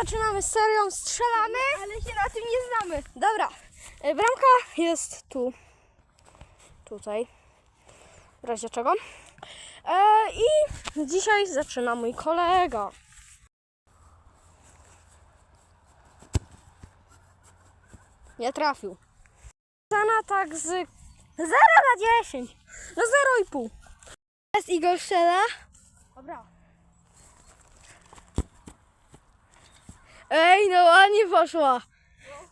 zaczynamy serią, strzelamy. Ale się na tym nie znamy. Dobra, e, bramka jest tu. Tutaj. W razie czego. E, I dzisiaj zaczyna mój kolega. Nie trafił. Cena tak z 0 na 10. No 0,5. Jest Igor strzela. Dobra. Ej, no ładnie poszła.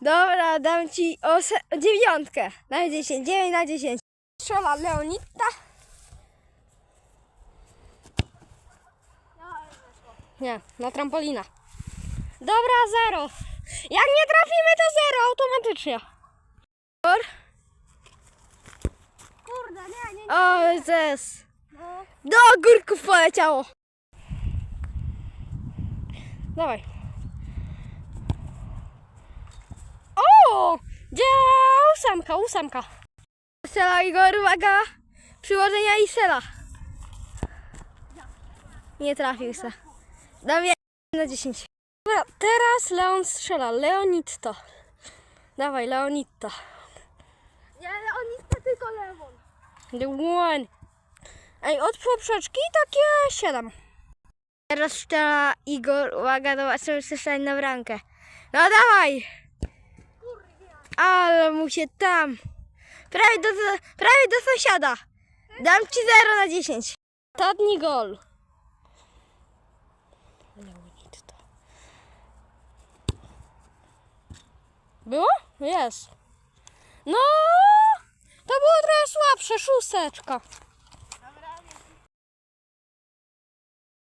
Dobra, dam ci ose- dziewiątkę na 10, 9 na 10. Strzela Leonita. Nie, na trampolina. Dobra, zero. Jak nie trafimy, to zero automatycznie. Kurde, nie, nie, nie. O, Jezus. No. Do ogórków poleciało. Dawaj. O! Gdzie ósemka, ósemka. Sela Igor, uwaga. Przyłożenia i sela. Nie trafił se. Dam je na 10. Dobra, teraz Leon strzela. Leonitto. Dawaj, Leonitto. Nie, jest tylko lewą. The one. Ej, od poprzeczki takie 7. Teraz strzela Igor. Uwaga, zobaczymy, czy strzeli na bramkę. No dawaj! Ale mu się tam. Prawie do, prawie do sąsiada. Dam ci 0 na 10. Ostatni gol. Było? Jest. No, to było trochę słabsze, szósteczka.